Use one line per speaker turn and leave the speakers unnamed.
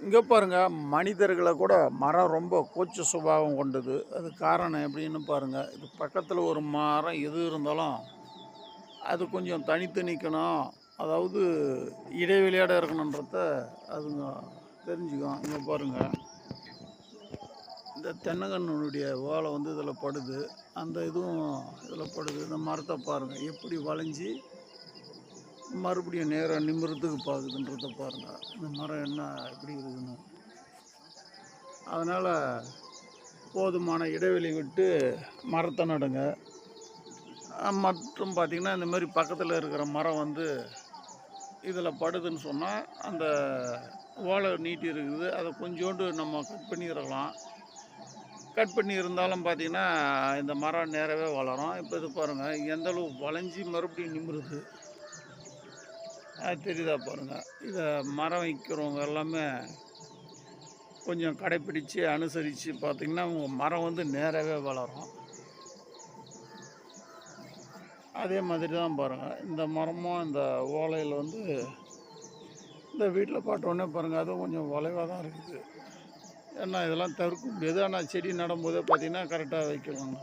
இங்கே பாருங்கள் மனிதர்களை கூட மரம் ரொம்ப கூச்ச சுபாவம் கொண்டது. அது காரணம் எப்படின்னு பாருங்கள் இது பக்கத்தில் ஒரு மரம் எது இருந்தாலும் அது கொஞ்சம் தனித்து நிற்கணும் அதாவது இடைவெளியோட இருக்கணுன்றத அதுங்க தெரிஞ்சுக்கும். இங்கே பாருங்கள் இந்த தென்னங்கன்னுடைய ஓலை வந்து இதில் படுது. அந்த இதுவும் இதில் படுது. இந்த மரத்தை பாருங்கள் எப்படி வளைஞ்சி மறுபடியும் நேராக நிமிரத்துக்கு பார்க்குதுன்றத பாருங்கள் இந்த மரம் என்ன எப்படி இருக்குதுன்னு அதனால் போதுமான இடைவெளி விட்டு மரத்தை நடுங்க. மற்றும் பார்த்திங்கன்னா இந்த மாதிரி பக்கத்தில் இருக்கிற மரம் வந்து இதில் படுதுன்னு சொன்னால் அந்த ஓலை நீட்டி இருக்குது. அதை கொஞ்சோண்டு நம்ம கட் பண்ணிடலாம் கட் பண்ணி இருந்தாலும் பார்த்தீங்கன்னா இந்த மரம் நேரவே வளரும். இப்போ இது பாருங்கள் எந்த அளவு வளைஞ்சி மறுபடியும் நிமிருது. அது தெரியுதா பாருங்கள் இதை மரம் வைக்கிறவங்க எல்லாமே கொஞ்சம் கடைப்பிடிச்சு அனுசரித்து பார்த்திங்கன்னா உங்கள் மரம் வந்து நேராகவே வளரும். அதே மாதிரி தான் பாருங்கள் இந்த மரமும் இந்த ஓலையில் வந்து இந்த வீட்டில் பாட்டோடனே பாருங்கள் அதுவும் கொஞ்சம் வளைவாக தான் இருக்குது. ஏன்னா இதெல்லாம் தவிர்க்க முடியாது. ஆனால் செடி நடும்போதே பார்த்திங்கன்னா கரெக்டாக வைக்கலாங்க.